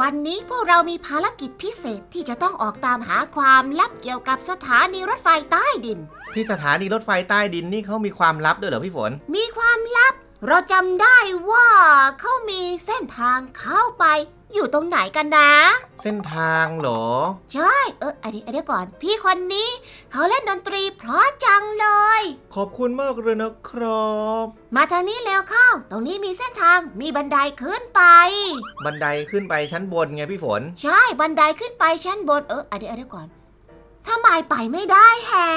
วันนี้พวกเรามีภารกิจพิเศษที่จะต้องออกตามหาความลับเกี่ยวกับสถานีรถไฟใต้ดิน ที่สถานีรถไฟใต้ดินนี่เขามีความลับด้วยเหรอพี่ฝน มีความลับ เราจำได้ว่าเขามีเส้นทางเข้าไป อยู่ตรงไหนกันนะ เส้นทางเหรอ ใช่ เอออันนี้อันนี้ก่อน พี่คนนี้ เขาเล่นดนตรีเพราะจังเลย ขอบคุณมากเลยนะครับ มาทางนี้แล้วเข้า ตรงนี้มีเส้นทาง มีบันไดขึ้นไป บันไดขึ้นไปชั้นบนไงพี่ฝน ใช่ บันไดขึ้นไปชั้นบน เอออันนี้อันนี้ก่อนทำไมไปไม่ได้แฮะ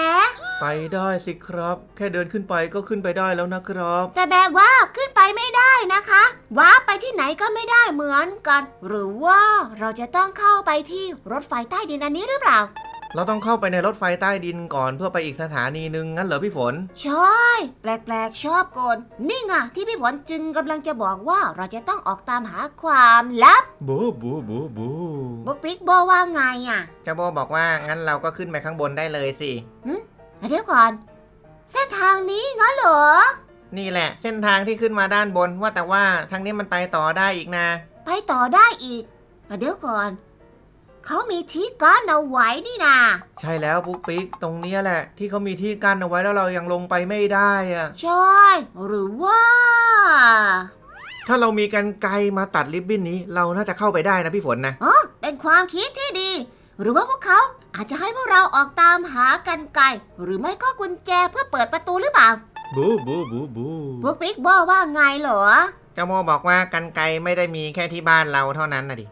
ไปได้สิครับ แค่เดินขึ้นไปก็ขึ้นไปได้แล้วนะครับ แต่แบบว่าขึ้น ไปไม่ได้นะคะว้าร์ปไปที่ไหนก็ไม่ได้เหมือนกัน หรือว่าเราจะต้องเข้าไปที่รถไฟใต้ดินอันนี้หรือเปล่า เราต้องเข้าไปในรถไฟใต้ดินก่อนเพื่อไปอีกสถานีหนึ่งงั้นเหรอพี่ฝน ใช่ แปลกๆชอบโกนนี่ไงที่พี่ฝนจึงกำลังจะบอกว่าเราจะต้องออกตามหาความลับบูบูบูบูบุ๊กปิ๊กโบว่าไงอะเจ้าโบบอกว่างั้นเราก็ขึ้นไปข้างบนได้เลยสิ เดี๋ยวก่อน เส้นทางนี้งั้นเหรอ นี่แหละ เส้นทางที่ขึ้นมาด้านบนว่าแต่ว่าทางนี้มันไปต่อได้อีกนะ ไปต่อได้อีกเดี๋ยวก่อน เขามีที่กั้นเอาไว้นี่นา ใช่แล้วปุ๊กปิ๊กตรงเนี้ยแหละ ที่เขามีที่กั้นเอาไว้แล้วเรายังลงไปไม่ได้อะใช่ หรือว่า ถ้าเรามีกันไกรมาตัดริบบิ้นนี้ เราน่าจะเข้าไปได้นะพี่ฝนนะอ๋อ เป็นความคิดที่ดี หรือว่าพวกเขาอาจจะให้พวกเราออกตามหากันไกรหรือไม่ก็กุญแจเพื่อเปิดประตูหรือเปล่า บูบูบูบูพวกปิ๊กบอกว่าไงเหรอเจ้าโมบอกว่ากันไกรไม่ได้มีแค่ที่บ้านเราเท่านั้นนะดิ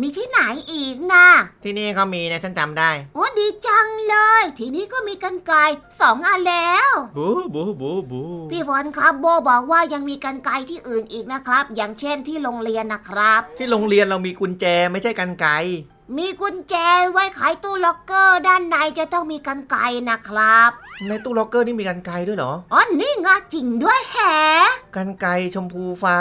มีที่ไหนอีกนะที่นี่เขามีนะฉันจำได้ โอ้ดีจังเลย ทีนี้ก็มีกันไกรสองอันแล้ว บูบูบูบูพี่ฝนครับโบบอกว่ายังมีกันไกรที่อื่นอีกนะครับ อย่างเช่นที่โรงเรียนนะครับ ที่โรงเรียนเรามีกุญแจไม่ใช่กันไกร มีกุญแจไว้ขายตู้ล็อกเกอร์ด้านในจะต้องมีกันไกรนะครับ ในตู้ล็อกเกอร์นี่มีกันไกรด้วยเหรอ อ๋อนี่ไงจริงด้วยแฮะกันไกรชมพูฟ้า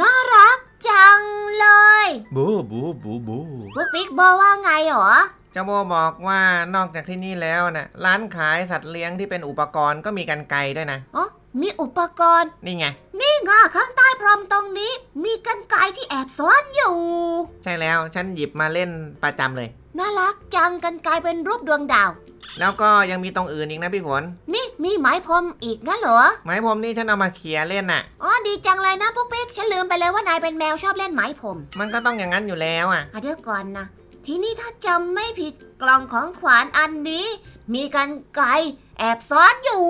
น่ารักจังเลยบูบูบูบูพวกปิ๊กบอกว่าไงหรอ เจ้าโมบอกว่านอกจากที่นี่แล้วนะร้านขายสัตว์เลี้ยงที่เป็นอุปกรณ์ก็มีกันไกรด้วยนะ อ๋อ มีอุปกรณ์ นี่ไง นี่ไงข้างใต้พรมตรงนี้ มีกันไกรที่แอบซ่อนอยู่ ใช่แล้วฉันหยิบมาเล่นประจำเลย น่ารักจังกันไกรเป็นรูปดวงดาว แล้วก็ยังมีตรงอื่นอีกนะพี่ฝน นี่มีไหมพรมอีกงั้นเหรอ ไม้พรมนี่ฉันเอามาเขี่ยเล่นน่ะ อ๋อดีจังเลยนะพวกปิ๊กฉันลืมไปเลยว่านายเป็นแมวชอบเล่นไหมผมมันก็ต้องอย่างนั้นอยู่แล้วอะ อะเดี๋ยวก่อนนะ ที่นี่ถ้าจำไม่ผิดกล่องของขวานอันนี้ มีกันไกรแอบซ่อนอยู่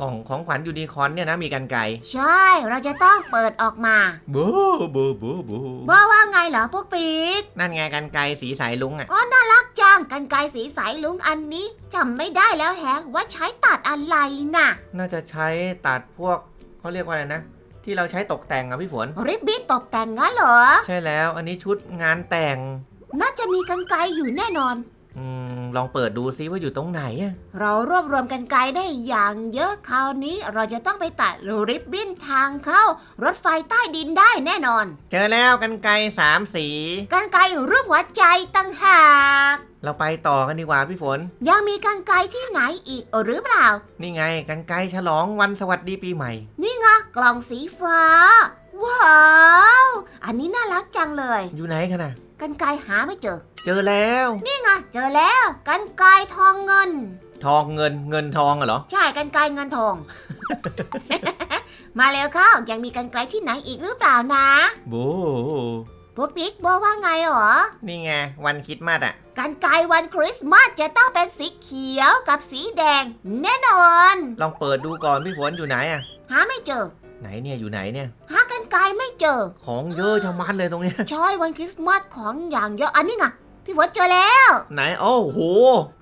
กล่องของขวัญยูนิคอร์นเนี่ยนะมีกันไกรใช่ เราจะต้องเปิดออกมาบูบูบูบูว่าว่าไงเหรอพวกปิ๊กนั่นไงกันไกรสีสายลุงอะ อ๋อน่ารักจังกันไกรสีสายลุงอันนี้จำไม่ได้แล้วแฮะว่าใช้ตัดอะไรน่ะ น่าจะใช้ตัดพวกเขาเรียกว่าอะไรนะ ที่เราใช้ตกแต่งอะพี่ฝน ริบบิ้นตกแต่งงั้นเหรอ ใช่แล้วอันนี้ชุดงานแต่ง น่าจะมีกันไกรอยู่แน่นอน อืมลองเปิดดูซิว่าอยู่ตรงไหนอะเรารวบรวมกันไกรได้อย่างเยอะคราวนี้เราจะต้องไปตัดริบบิ้นทางเข้า รถไฟใต้ดินได้แน่นอน เจอแล้วกันไกรสามสี กันไกรรูปหัวใจตั้งหาก เราไปต่อกันดีกว่าพี่ฝน ยังมีกันไกรที่ไหนอีกหรือเปล่า นี่ไงกันไกรฉลองวันสวัสดีปีใหม่ นี่ไงกล่องสีฟ้า ว้าว อันนี้น่ารักจังเลย อยู่ไหนกันนะ กันไกรหาไม่เจอ เจอแล้ว นี่ไงเจอแล้ว กันไกรทองเงิน ทองเงินเงินทองอะเหรอ ใช่กันไกรเงินทอง มาแล้วเข้ายังมีกันไกรที่ไหนอีกหรือเปล่านะบูพวกปิ๊กบอกว่าไงหรอ นี่ไงวันคริดมาสอะกันไกรวันคริสต์มาสจะต้องเป็นสีเขียวกับสีแดง แน่นอน ลองเปิดดูก่อนพี่ฝนอยู่ไหนอะหาไม่เจอ ไหนเนี่ยอยู่ไหนเนี่ย หากัน ไกรไม่เจอ ของเยอะชะมัดเลยตรงเนี้ยใช่วันคริสต์มาสของอย่างเยอะอันนี้ไงพี่ฝนเจอแล้ว ไหนโอ้โห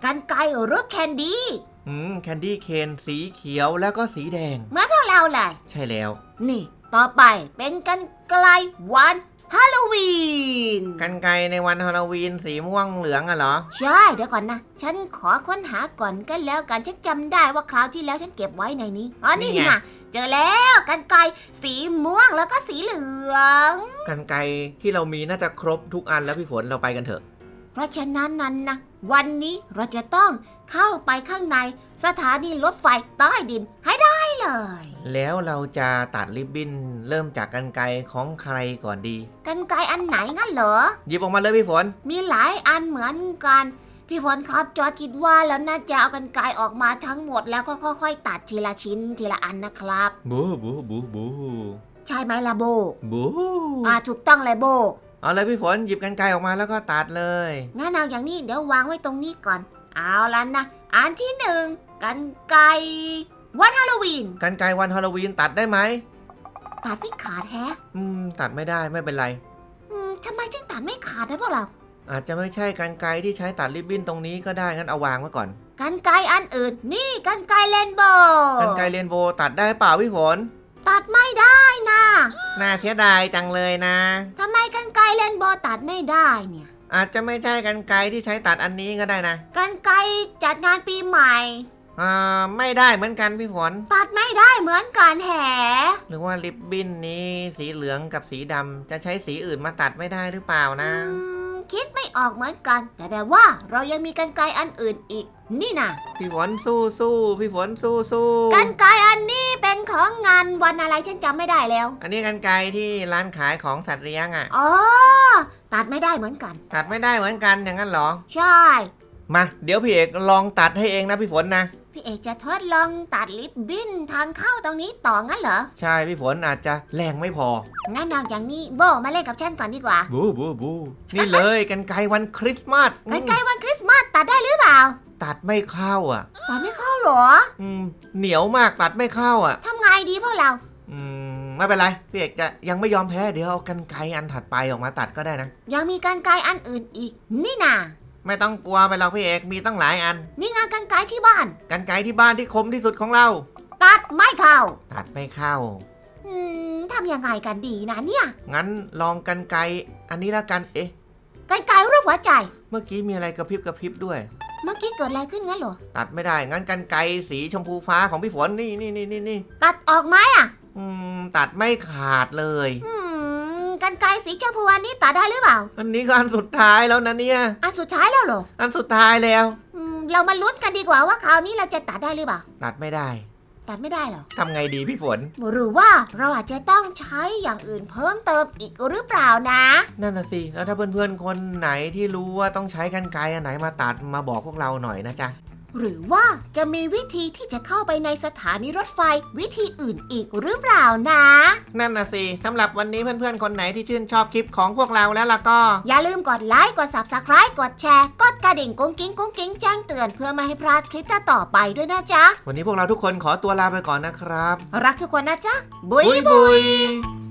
กันไกรรูปแคนดี้อืมแคนดี้เคนสีเขียวแล้วก็สีแดง เหมือนพวกเราเลยใช่แล้ว นี่ ต่อไปเป็นกันไกลวันฮาโลวีนกันไกรในวันฮาโลวีนสีม่วงเหลืองอะเหรอ ใช่เดี๋ยวก่อนนะ ฉันขอค้นหาก่อนกันแล้วกันฉันจำได้ว่าคราวที่แล้วฉันเก็บไว้ในนี้อ๋อนี่นี่ไงไง เจอแล้วกันไกลสีม่วงแล้วก็สีเหลือง กันไกรที่เรามีน่าจะครบทุกอันแล้วพี่ฝนเราไปกันเถอะ เพราะฉะนั้นนั้นนะวันนี้เราจะต้องเข้าไปข้างในสถานีรถไฟใต้ดินให้ได้เลเลยแล้วเราจะตัดริบบิ้นเริ่มจากกันไกรของใครก่อนดี กันไกรอันไหนงั้นเหรอ หยิบออกมาเลยพี่ฝน มีหลายอันเหมือนกัน พี่ฝนครับจอร์จคิดว่าแล้วน่าจะเอากันไกรออกมาทั้งหมดแล้วก็ค่อยๆ ตัดทีละชิ้นทีละอันนะครับ บูบูบูบูใช่ไหมล่ะโบบูอ่าถูกต้องเลยโบเอาเลยพี่ฝนหยิบกันไกรออกมาแล้วก็ตัดเลยงั้นเอาอย่างนี้เดี๋ยววางไว้ตรงนี้ก่อน เอาละนะอันที่หนึ่งกันไกรวันฮาโลวีนกันไกรวันฮาโลวีนตัดได้ไหมตัดไม่ขาดแฮะอืมตัดไม่ได้ไม่เป็นไร อืมทำไมจึงตัดไม่ขาดนะพวกเรา อาจจะไม่ใช่กันไกรที่ใช้ตัดริบบิ้นตรงนี้ก็ได้งั้นเอาวางไว้ก่อน กันไกรอันอื่นนี่กันไกรเลนโบว์กันไกรเรนโบว์ตัดได้เปล่าพี่ฝนตัดไม่ได้นะน่าเสียดายจังเลยนะ ทำไมกันไกรเลนโบว์ตัดไม่ได้เนี่ย อาจจะไม่ใช่กันไกรที่ใช้ตัดอันนี้ก็ได้นะกันไกรจัดงานปีใหม่ อ่าไม่ได้เหมือนกันพี่ฝน ตัดไม่ได้เหมือนกันแหหรือว่าริบบิ้นนี้สีเหลืองกับสีดำจะใช้สีอื่นมาตัดไม่ได้หรือเปล่านะ อืม คิดไม่ออกเหมือนกัน แต่แบบว่าเรายังมีกันไกรอันอื่นอีก นี่นะพี่ฝนสู้สู้พี่ฝนสู้สู้กันไกรอันนี้เป็นของงานวันอะไรฉันจำไม่ได้แล้ว อันนี้กันไกรที่ร้านขายของสัตว์เลี้ยงอะอ๋อตัดไม่ได้เหมือนกัน ตัดไม่ได้เหมือนกันอย่างนั้นเหรอ ใช่ มา เดี๋ยวพี่เอกลองตัดให้เองนะพี่ฝนนะ พี่เอกจะทดลองตัดลิปบิ้นทางเข้าตรงนี้ต่องั้นเหรอ ใช่พี่ฝนอาจจะแรงไม่พอ งั้นเอาอย่างนี้โบมาเล่นกับฉันก่อนดีกว่า บูบูบูนี่เลยกันไกรวันคริสต์มาสกันไกรวันคริสต์มาสตัดได้หรือเปล่า ตัดไม่เข้าอะ ตัดไม่เข้าเหรออืมเหนียวมากตัดไม่เข้าอะทำไงดีพวกเรา อืมไม่เป็นไรพี่เอกจะยังไม่ยอมแพ้เดี๋ยวเอากันไกรอันถัดไปออกมาตัดก็ได้นะ ยังมีกันไกรอันอื่นอีก นี่นา ไม่ต้องกลัวไปหรอกพี่เอกมีตั้งหลายอัน นี่งานกันไกรที่บ้าน กันไกรที่บ้านที่คมที่สุดของเรา ตัดไม่เข้าตัดไม่เข้า อืมทำยังไงกันดีนะเนี่ยงั้นลองกันไกรอันนี้ละกัน เอ๊ะ กันไกรรูปหัวใจ เมื่อกี้มีอะไรกระพริบกระพริบด้วย เมื่อกี้เกิดอะไรขึ้นงั้นเหรอ ตัดไม่ได้ งั้นกันไกรสีชมพูฟ้าของพี่ฝนนี่นี่นี่นี่นี่ตัดออกไหมอะ อืมตัดไม่ขาดเลย อืมกันไกร สีชมพูอันนี้ตัดได้หรือเปล่า อันนี้ก็อันสุดท้ายแล้วนะเนี่ย อันสุดท้ายแล้วเหรออันสุดท้ายแล้ว อืมเรามาลุ้นกันดีกว่าว่าคราวนี้เราจะตัดได้หรือเปล่า ตัดไม่ได้ตัดไม่ได้เหรอ ทำไงดีพี่ฝน หรือว่าเราอาจจะต้องใช้อย่างอื่นเพิ่มเติมอีกหรือเปล่านะ นั่นน่ะสิ แล้วถ้าเพื่อนๆคนไหนที่รู้ว่าต้องใช้กันไกรอันไหนมาตัดมาบอกพวกเราหน่อยนะจ๊ะ หรือว่าจะมีวิธีที่จะเข้าไปในสถานีรถไฟวิธีอื่นอีกหรือเปล่านะ นั่นน่ะสิสำหรับวันนี้เพื่อนๆ คนไหนที่ชื่นชอบคลิปของพวกเราแล้วล่ะก็ อย่าลืมกดไลค์ กด subscribe กดแชร์ กดกระดิ่งกุ้งกิ้งกุ้งกิ้งแจ้งเตือนเพื่อไม่ให้พลาดคลิปต่อๆไปด้วยนะจ๊ะ วันนี้พวกเราทุกคนขอตัวลาไปก่อนนะครับ รักทุกคนนะจ๊ะ บุยบุยบุย